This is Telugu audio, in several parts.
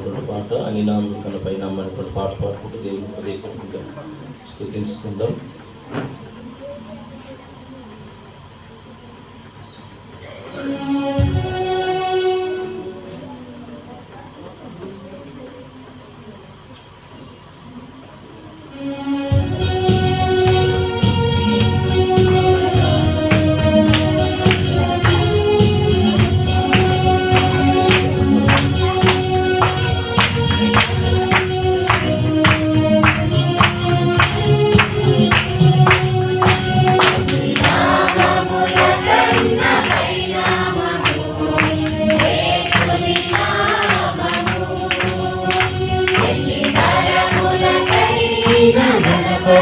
పాడుకునేటువంటి పాట అని నామకన్న పైన పాట పాడుకుంటూ దేవుడు హృదయపూర్వకంగా స్థుతించుకుందాం.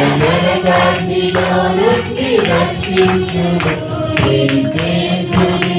జనరగాజిలో నుండి రక్షించుడు యేసుని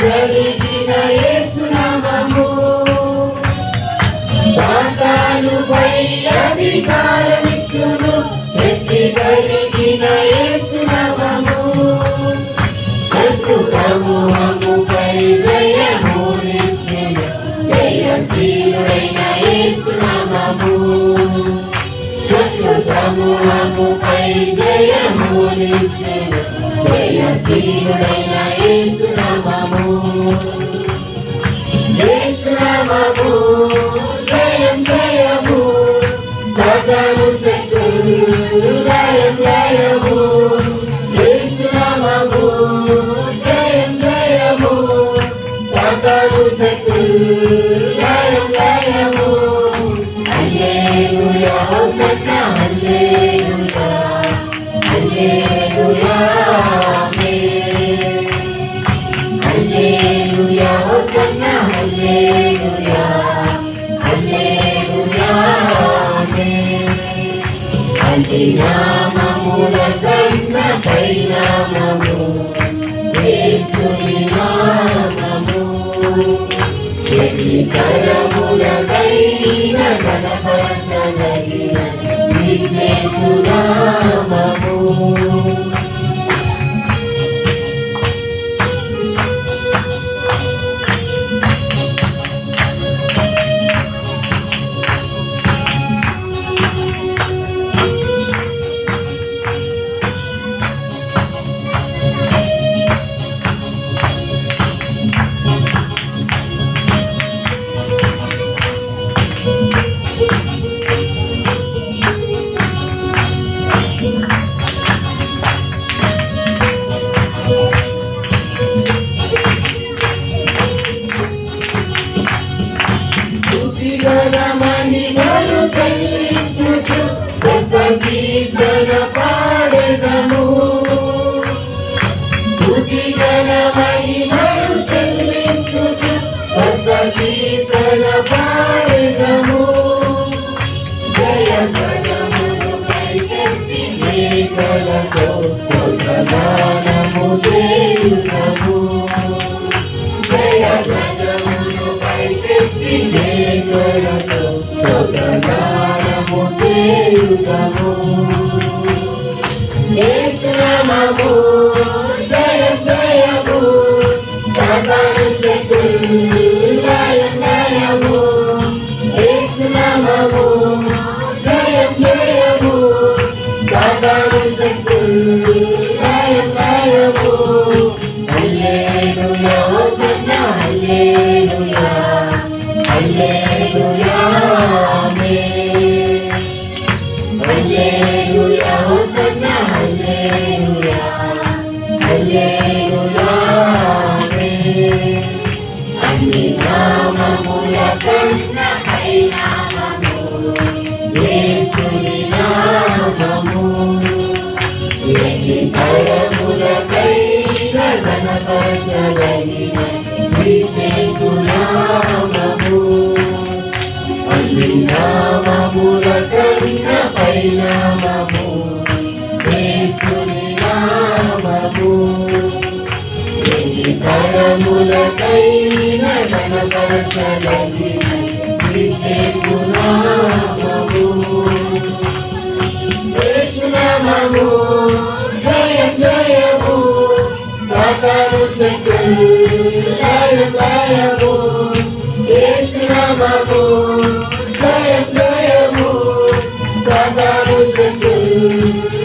వెలిచిన యేసునామము సాతానుపై అధికారమిచ్చును శక్తి కలిగిన యేసునామము శత్రుకముపై జయమూరించును జయశీలుడైన యేసునామము శత్రుకముపై యేసునామము జయం జయము. సకలు శక్తులు లయం లయము యేసునామము జయం జయము. సకలు శక్తులు లయం లయము హోసన్నా అతి నామముల కన్న పరిణామము యేసుని నామము ఎన్ని తరములకైన గణపరచదగిన విశ్వేశునామము స్తుతిగణమణి కీర్తన పాడెదము. స్తుతిగణమణి గలు చెల్లించుచు కొత్త కీర్తన పాడెదము. జయ జయమును పైకెత్తి మేఘలతో కొత్త గానము చేయుదము. జయ జయమును పైకెత్తి మేఘలతో గానము చేయుదము యేసునామము జయ జయము సకల నామముల కన్న పరిణామము యేసుని నామము. ఎన్ని తరములకైన గణపరచదగిన విశ్వేశునామము యేసునామము జయం జయము సకలు శక్తులు లయం లయము యేసునామము జయం శక్తులు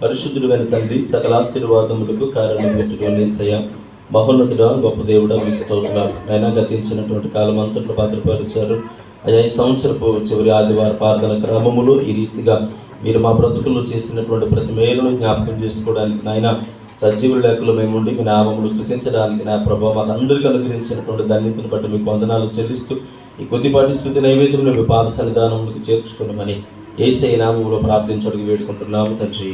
పరిశుద్ధుడు వెన తండ్రి సకల ఆశీర్వాదములకు కారణం పెట్టుకుని ఏసయ్య మహోన్నతుడా గొప్ప దేవుడా మీకు స్తోత్రాలు. అయినా గతించినటువంటి కాలం అంతట్లో భద్రపరిచారు. అయ్యా ఈ సంవత్సరపు చివరి ఆదివార ప్రార్థన క్రమములో ఈ రీతిగా మీరు మా బ్రతుకుల్లో చేసినటువంటి ప్రతి మేలును జ్ఞాపకం చేసుకోవడానికి నాయన సజీవుల మేము ఉండి మీ నామములు స్థుతించడానికి నా ప్రభావ మాకు అందరికీ అనుగ్రహించినటువంటి ధన్యతను బట్టి మీకు వందనాలు చెల్లిస్తూ ఈ కొద్దిపాటి స్థుతి నైవేద్యం మీ పాద సన్నిధానములకు చేర్చుకున్నామని ఏసై నామములో ప్రార్థించడానికి వేడుకుంటున్నాము తండ్రి.